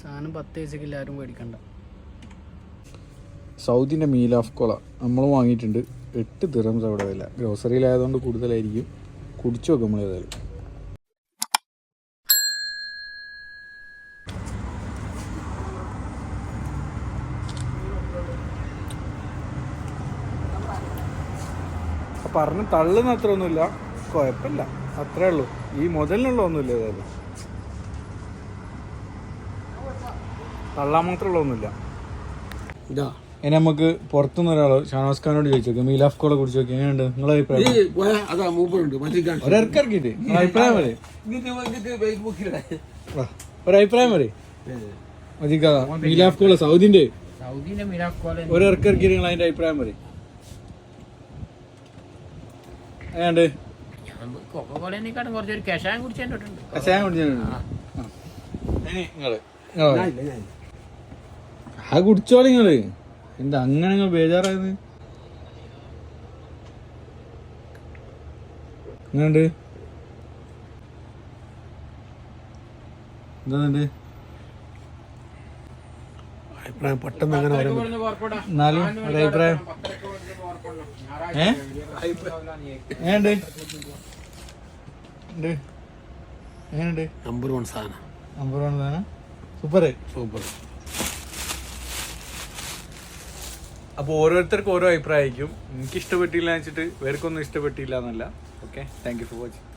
സാധനം പത്ത് പൈസക്ക് ആരും മേടിക്കണ്ട സൗദിന്റെ മീൽ ഓഫ് കൊള നമ്മൾ വാങ്ങിയിട്ടുണ്ട്. എട്ട് തിറംസ് അവിടെ വില. ഗ്രോസറിയിലായതുകൊണ്ട് കൂടുതലായിരിക്കും. കുടിച്ചു നോക്കും നമ്മൾ ഏതായാലും. പറഞ്ഞ് തള്ളുന്ന അത്ര ഒന്നുമില്ല കുഴപ്പമില്ല. അത്രേ ഉള്ളൂ. ഈ മുതലിനുള്ള ഒന്നുമില്ല ഏതായാലും തള്ളാൻ മാത്രമുള്ള ഒന്നുമില്ല. ഇതാ. ഇനി നമുക്ക് പുറത്തുനിന്ന് ഒരാൾ ഷാനവാസ് ഖാനോട് ചോദിച്ചു മീലാഫ് കോളെ കുറിച്ച് നോക്കി എങ്ങനെയുണ്ട്? നിങ്ങളെ അഭിപ്രായം നിങ്ങളെ അഭിപ്രായം ഫേസ്ബുക്കിലെ. ഒരഭിപ്രായം പറയും. മതിക്കാ മീലാഫ് കോള സൗദിന്റെ. നിങ്ങൾ അതിന്റെ അഭിപ്രായം പറയും. എങ്ങനെയുണ്ട്? കൊക്കോളേനെക്കാട്ടും കുറച്ചൊരു കഷായം ആ. കുടിച്ചോളി നിങ്ങൾ. എന്താ അങ്ങനെ നിങ്ങൾ ബേജാറായത്? എങ്ങനെയുണ്ട് എന്താണ്ട് അഭിപ്രായം പെട്ടെന്ന് അങ്ങനെ എന്നാലും ഒരു അഭിപ്രായം തന്നെ സൂപ്പർ സൂപ്പർ അപ്പോൾ ഓരോരുത്തർക്കും ഓരോ അഭിപ്രായമായിരിക്കും. എനിക്ക് ഇഷ്ടപ്പെട്ടില്ല വെച്ചിട്ട് വേർക്കൊന്നും ഇഷ്ടപ്പെട്ടില്ല എന്നല്ല. Okay thank you for watching